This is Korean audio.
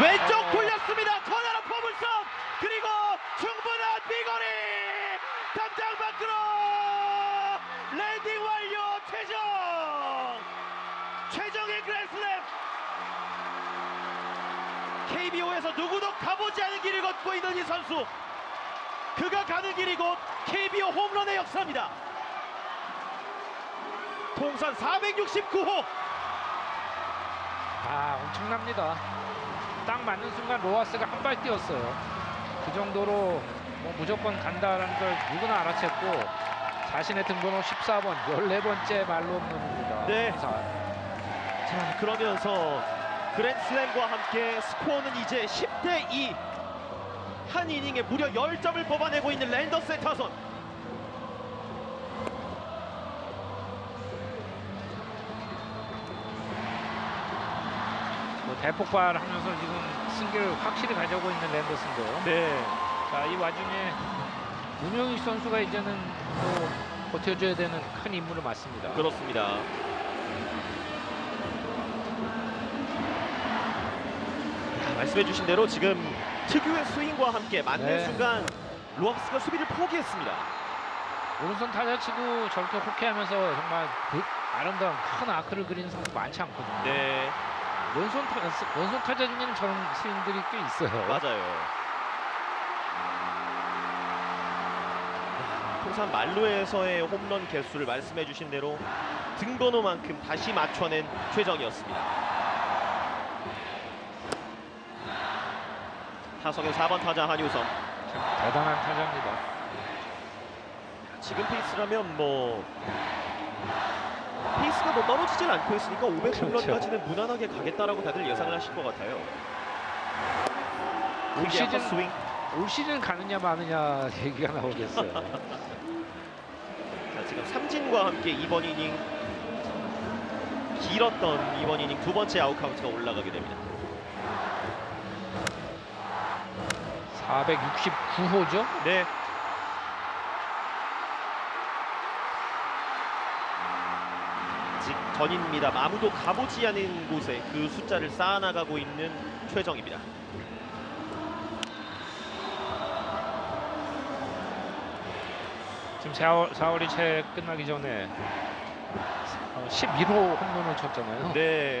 왼쪽 돌렸습니다. 커다란 포물선 그리고 충분한 비거리 담장 밖으로 랜딩 완료 최정 최정의 그랜슬램 KBO에서 누구도 가보지 않은 길을 걷고 있는 이 선수 그가 가는 길이 곧 KBO 홈런의 역사입니다. 통산 469호 아 엄청납니다. 딱 맞는 순간 로하스가 한 발 뛰었어요. 그 정도로 뭐 무조건 간다라는 걸 누구나 알아챘고 자신의 등번호 14번 14번째 말로 홈런입니다. 네. 자, 자 그러면서 그랜슬램과 함께 스코어는 이제 10대 2. 한 이닝에 무려 10점을 뽑아내고 있는 랜더스의 타선. 뭐 대폭발하면서 지금 승기를 확실히 가져오고 있는 랜더슨도 네. 자 이 와중에 문영익 선수가 이제는 또 버텨줘야 되는 큰 임무를 맡습니다. 그렇습니다. 말씀해주신 대로 지금 특유의 스윙과 함께 맞는 네. 순간 로악스가 수비를 포기했습니다. 오른손 타자치고 저렇게 호쾌하면서 정말 그 아름다운 큰 아크를 그리는 선수 많지 않거든요. 네, 왼손 타 왼손 타자 중에는 저런 스윙들이 꽤 있어요. 맞아요. 통산 말로에서의 홈런 개수를 말씀해 주신 대로 등번호만큼 다시 맞춰낸 최정이었습니다. 타석의 4번 타자 한유섬. 참 대단한 타자입니다. 지금 페이스라면 뭐 페이스가 뭐 떨어지질 않고 있으니까 500홈런까지는 무난하게 가겠다라고 다들 예상을 하실 것 같아요. 올 시즌 스윙. 올 시즌 가느냐 마느냐 얘기가 나오겠어요. 자, 지금 삼진과 함께 이번 이닝 길었던 이번 이닝 두 번째 아웃 카운트가 올라가게 됩니다. 469호죠? 네. 아직 전입니다. 아무도 가보지 않은 곳에 그 숫자를 쌓아나가고 있는 최정입니다. 지금 4월, 4월이 채 끝나기 전에 어, 11호 홈런을 쳤잖아요. 네.